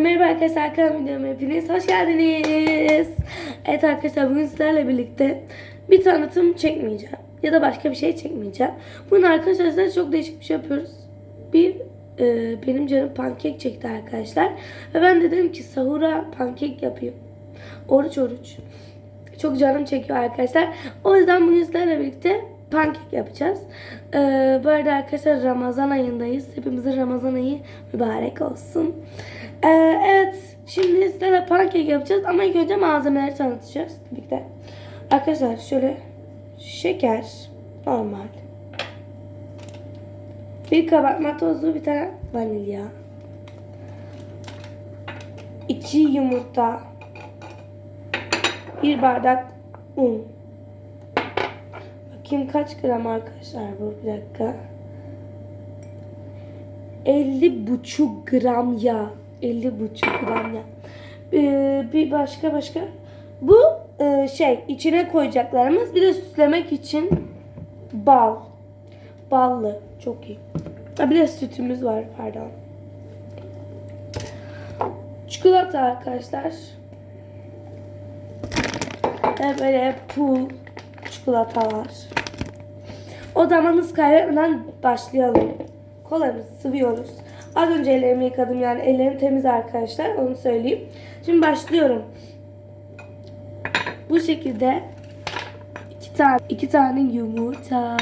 Merhaba arkadaşlar kanalıma videoma hepiniz hoş geldiniz. Evet arkadaşlar bugün sizlerle birlikte bir tanıtım çekmeyeceğim. Ya da başka bir şey çekmeyeceğim. Bugün arkadaşlar çok değişik bir şey yapıyoruz. Bir e, benim canım pankek çekti arkadaşlar. Ve ben de dedim ki sahura pankek yapayım. Oruç oruç. Çok canım çekiyor arkadaşlar. O yüzden bugün sizlerle birlikte pankek yapacağız. Ee, bu arada arkadaşlar Ramazan ayındayız. Hepimizin Ramazan ayı mübarek olsun. Ee, evet şimdi sizlerle pankek yapacağız ama ilk önce malzemeleri tanıtacağız. Tabii de. Arkadaşlar şöyle şeker normal. Bir kabartma tozu, bir tane vanilya. iki yumurta. Bir bardak un. Bakayım kaç gram arkadaşlar bu bir dakika. 50 buçuk gram yağ. 50 buçuk gram yağ. Ee, bir başka başka. Bu e, şey içine koyacaklarımız bir de süslemek için bal. Ballı. Çok iyi. Bir de sütümüz var pardon. Çikolata arkadaşlar. Ve böyle pul çikolatalar. O zaman hız kaybetmeden başlayalım. Kolamızı sıvıyoruz. Az önce ellerimi yıkadım yani ellerim temiz arkadaşlar onu söyleyeyim. Şimdi başlıyorum. Bu şekilde iki tane iki tane yumurta.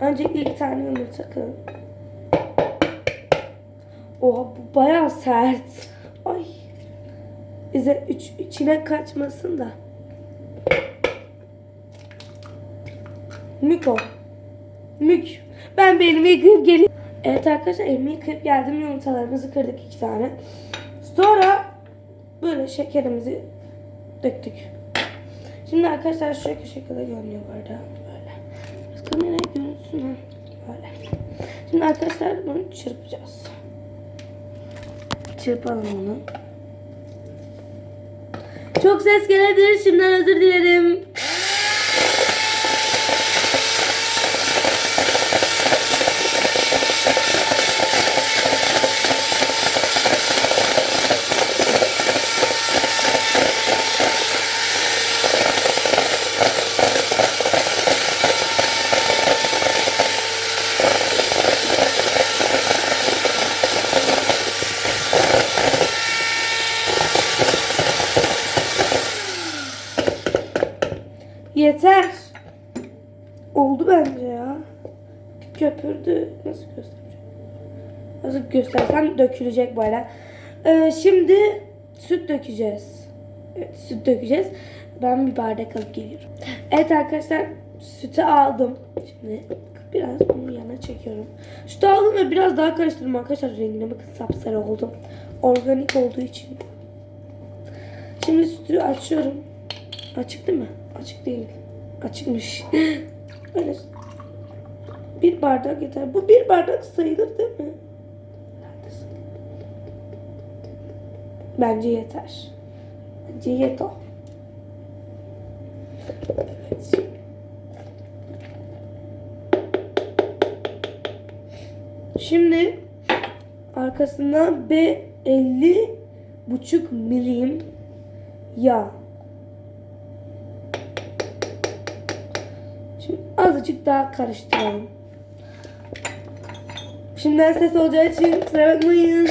Öncelikle iki tane yumurta kırın. Oha bu bayağı sert. Ay. Bize üç, içine kaçmasın da. Miko. Mük. Ben bir elimi yıkayıp geleyim. Evet arkadaşlar elimi yıkayıp geldim. Yumurtalarımızı kırdık iki tane. Sonra böyle şekerimizi döktük. Şimdi arkadaşlar şu şekilde görünüyor bu arada. Böyle. Biraz kameraya görünsün. Böyle. Şimdi arkadaşlar bunu çırpacağız. Çırpalım onu. Çok ses gelebilir. Şimdiden özür dilerim. Yeter. Oldu bence ya. Köpürdü. Nasıl göstereceğim? Nasıl göstersem dökülecek böyle. Ee, şimdi süt dökeceğiz. Evet, süt dökeceğiz. Ben bir bardak alıp geliyorum. Evet arkadaşlar sütü aldım. Şimdi biraz bunu yana çekiyorum. Sütü aldım ve biraz daha karıştırdım arkadaşlar. Rengine bakın sapsarı oldu. Organik olduğu için. Şimdi sütü açıyorum. Açık değil mi? Açık değil. Açıkmış. Öyle. Bir bardak yeter. Bu bir bardak sayılır değil mi? Bence yeter. Bence yeter. Evet. Şimdi arkasından B 50 buçuk milim yağ. Şimdi azıcık daha karıştıralım. Şimdiden ses olacağı için kusura bakmayın.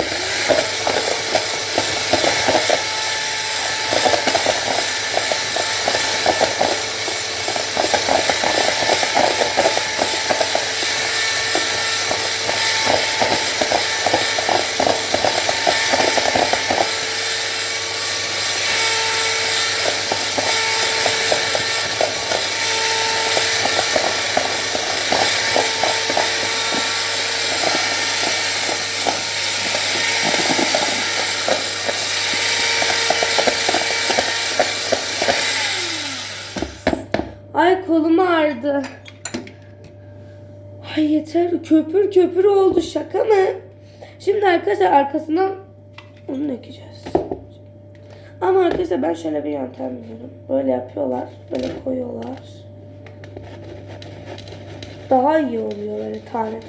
kaldı. Ay yeter köpür köpür oldu şaka mı? Şimdi arkadaşlar arkasından onu dökeceğiz. Ama arkadaşlar ben şöyle bir yöntem biliyorum. Böyle yapıyorlar. Böyle koyuyorlar. Daha iyi oluyor böyle tane tane.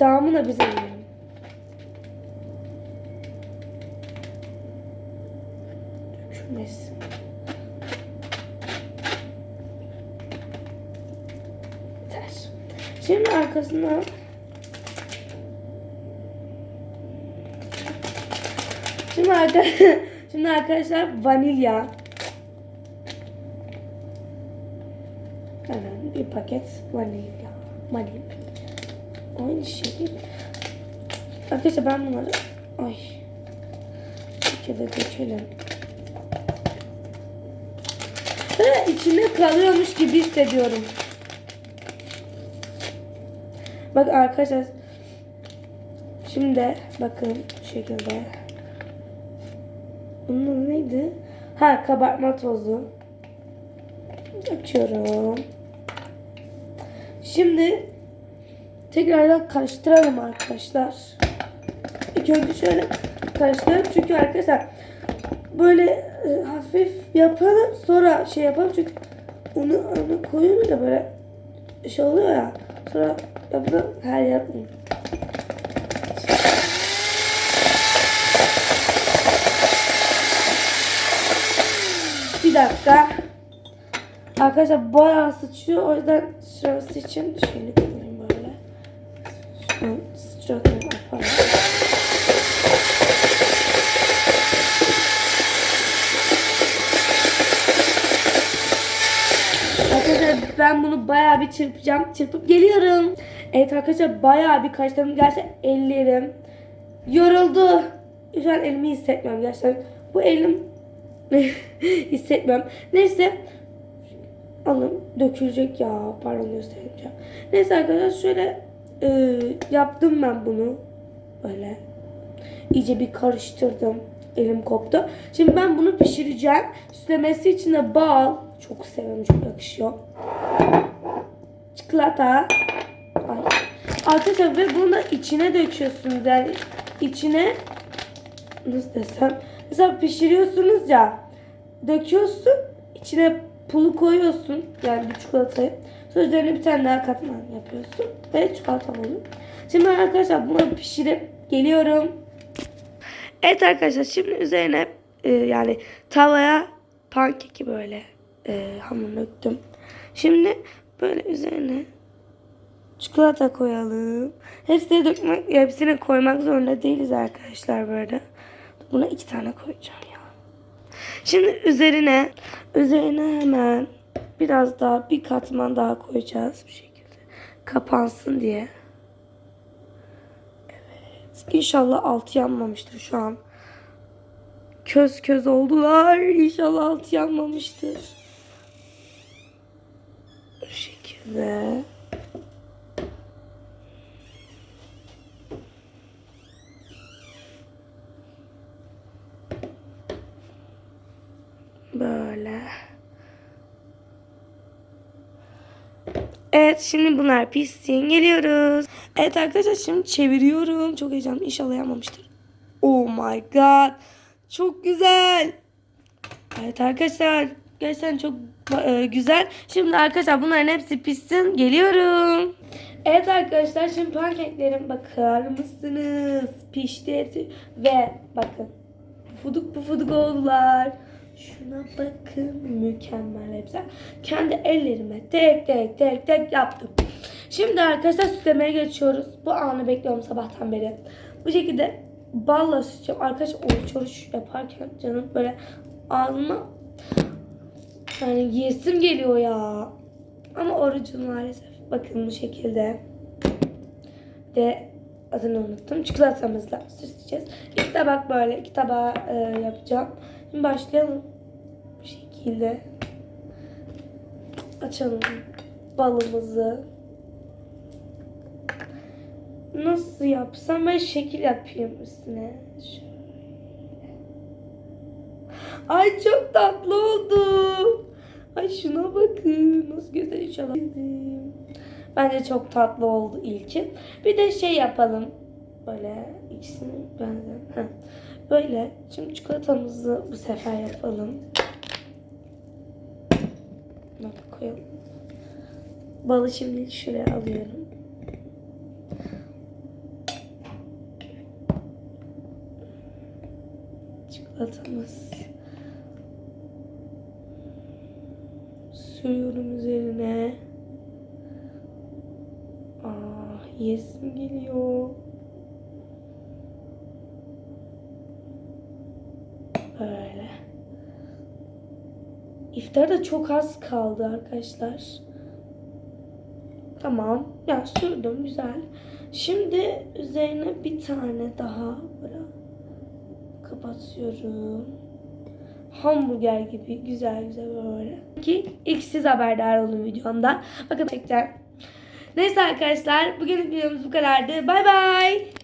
Damına bize geliyor. Şimdi arkasına Şimdi, arka, şimdi arkadaşlar vanilya. Hemen bir paket vanilya. Vanilya. Aynı şey değil mi? Arkadaşlar ben bunları ay bir kere dökelim. Böyle içinde kalıyormuş gibi hissediyorum. Bak arkadaşlar şimdi bakın bu şekilde bunun neydi? Ha kabartma tozu. Açıyorum. Şimdi tekrardan karıştıralım arkadaşlar. İlk önce şöyle karıştıralım çünkü arkadaşlar böyle e, hafif yapalım sonra şey yapalım çünkü onu onu da böyle şey oluyor ya sonra yapalım her un. Bir dakika. Arkadaşlar bayağı sıçıyor. O yüzden sıçraması için şeyini koyayım böyle. Sıçratmayayım. Pardon. Arkadaşlar ben bunu bayağı çırpacağım. Çırpıp geliyorum. Evet arkadaşlar bayağı bir kaçtım. Gerçekten ellerim yoruldu. Şu an elimi hissetmiyorum gerçekten. Bu elim hissetmiyorum. Neyse alın dökülecek ya pardon göstereceğim. Neyse arkadaşlar şöyle e, yaptım ben bunu böyle iyice bir karıştırdım elim koptu. Şimdi ben bunu pişireceğim. Süslemesi için de bal çok seviyorum çok yakışıyor. Çikolata. Ay. Arkadaşlar ve bunu da içine döküyorsunuz yani içine nasıl desem mesela pişiriyorsunuz ya döküyorsun içine pulu koyuyorsun yani bir çikolatayı sonra üzerine bir tane daha katman yapıyorsun ve çikolata oluyor. Şimdi arkadaşlar bunu pişirip geliyorum. Evet arkadaşlar şimdi üzerine e, yani tavaya pankeki böyle e, hamur döktüm. Şimdi böyle üzerine çikolata koyalım. Hepsini dökmek, hepsini koymak zorunda değiliz arkadaşlar böyle. Buna iki tane koyacağım ya. Şimdi üzerine üzerine hemen biraz daha bir katman daha koyacağız bu şekilde. Kapansın diye. Evet. İnşallah altı yanmamıştır şu an. Köz köz oldular. İnşallah altı yanmamıştır. Bu şekilde. Böyle. Evet şimdi bunlar pişsin. Geliyoruz. Evet arkadaşlar şimdi çeviriyorum. Çok heyecanlı. İnşallah yanmamıştır. Oh my god. Çok güzel. Evet arkadaşlar. Gerçekten çok e, güzel. Şimdi arkadaşlar bunların hepsi pişsin. Geliyorum. Evet arkadaşlar şimdi pankeklerim bakar mısınız? Pişti hepsi. Ve bakın. Pufuduk pufuduk oldular. Şuna bakın mükemmel hepsi. Kendi ellerime tek tek tek tek yaptım. Şimdi arkadaşlar süslemeye geçiyoruz. Bu anı bekliyorum sabahtan beri. Bu şekilde balla süsleyeceğim. Arkadaşlar oruç oruç yaparken canım böyle ağzıma yani yesim geliyor ya. Ama orucum maalesef. Bakın bu şekilde. Ve adını unuttum. Çikolatamızla süsleyeceğiz. İki tabak böyle. iki tabağı e, yapacağım. Şimdi başlayalım. Bu şekilde. Açalım balımızı. Nasıl yapsam ben şekil yapayım üstüne. Şöyle. Ay çok tatlı oldu. Ay şuna bakın. Nasıl güzel inşallah. Bence çok tatlı oldu ilki. Bir de şey yapalım. Böyle ikisini benden. Böyle. Şimdi çikolatamızı bu sefer yapalım. Bunu koyalım. Balı şimdi şuraya alıyorum. Çikolatamız. Sürüyorum üzerine. Ah yesim geliyor. Böyle. İftar da çok az kaldı arkadaşlar. Tamam. Ya sürdüm güzel. Şimdi üzerine bir tane daha böyle kapatıyorum. Hamburger gibi güzel güzel böyle. Ki ilk siz haberdar olun videomda. Bakın çekeceğim. Neyse arkadaşlar bugünlük videomuz bu kadardı. Bay bay.